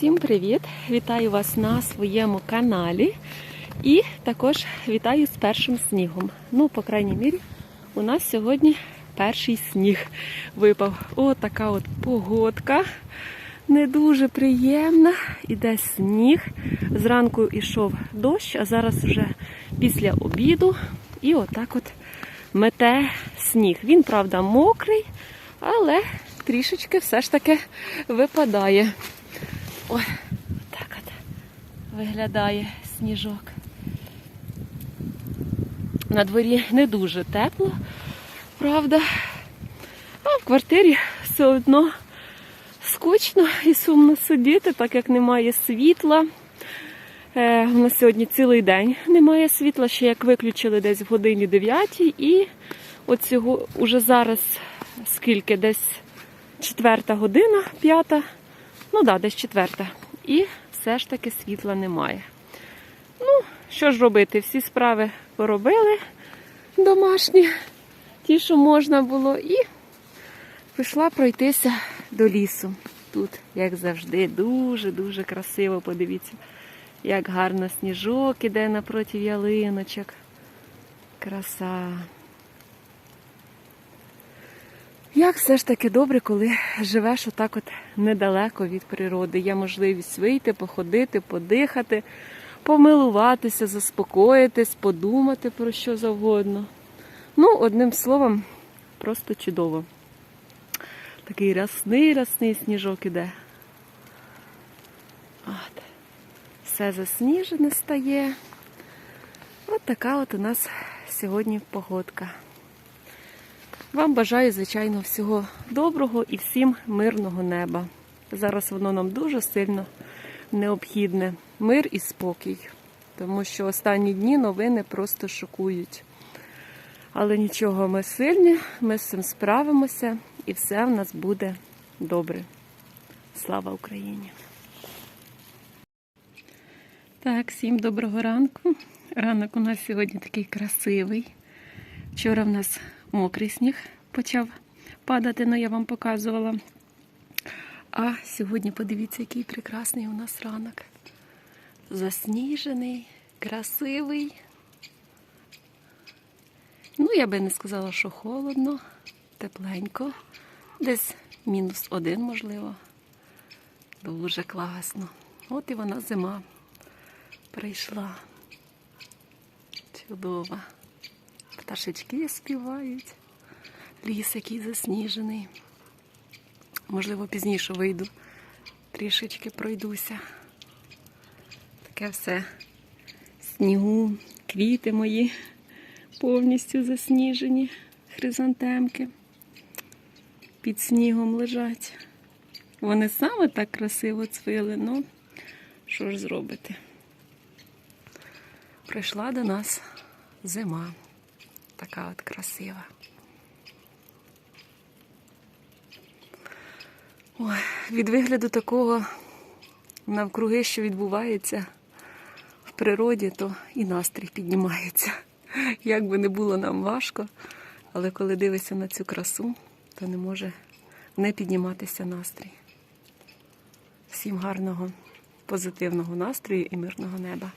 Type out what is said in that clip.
Всім привіт! Вітаю вас на своєму каналі і також вітаю з першим снігом. Ну, по крайній мірі, у нас сьогодні перший сніг випав. О, така от погодка. Не дуже приємна. Іде сніг. Зранку йшов дощ, а зараз вже після обіду. І отак от мете сніг. Він, правда, мокрий, але трішечки все ж таки випадає. Ой, так от виглядає сніжок. На дворі не дуже тепло, правда. А в квартирі все одно скучно і сумно сидіти, так як немає світла. Е, у нас сьогодні цілий день немає світла, ще як виключили десь в годині 9 і от цього уже зараз скільки, десь четверта година, п'ята, ну да, десь четверта. І все ж таки світла немає. Ну, що ж робити? Всі справи поробили домашні, ті, що можна було, і пішла пройтися до лісу. Тут, як завжди, дуже-дуже красиво. Подивіться, як гарно сніжок іде напроти ялиночок. Краса. Як все ж таки добре, коли живеш отак от недалеко від природи. Є можливість вийти, походити, подихати, помилуватися, заспокоїтись, подумати про що завгодно. Ну, одним словом, просто чудово. Такий рясний, рясний сніжок іде. От. Все засніжене стає. От така от у нас сьогодні погодка. Вам бажаю, звичайно, всього доброго і всім мирного неба. Зараз воно нам дуже сильно необхідне. Мир і спокій. Тому що останні дні новини просто шокують. Але нічого, ми сильні, ми з цим справимося і все в нас буде добре. Слава Україні! Так, всім доброго ранку. Ранок у нас сьогодні такий красивий. Вчора в нас мокрий сніг почав падати, але я вам показувала. А сьогодні подивіться, який прекрасний у нас ранок. Засніжений, красивий. Ну, я би не сказала, що холодно, тепленько. Десь мінус один, можливо. Дуже класно. От і вона зима прийшла. Чудова. Пташечки співають. Ліс який засніжений. Можливо, пізніше вийду. Трішечки пройдуся. Таке все снігу, квіти мої повністю засніжені, хризантемки. Під снігом лежать. Вони саме так красиво цвіли, ну що ж зробити? Прийшла до нас зима. Така от красива. Ой, від вигляду такого навкруги, що відбувається в природі, то і настрій піднімається. Як би не було нам важко, але коли дивишся на цю красу, то не може не підніматися настрій. Всім гарного, позитивного настрою і мирного неба.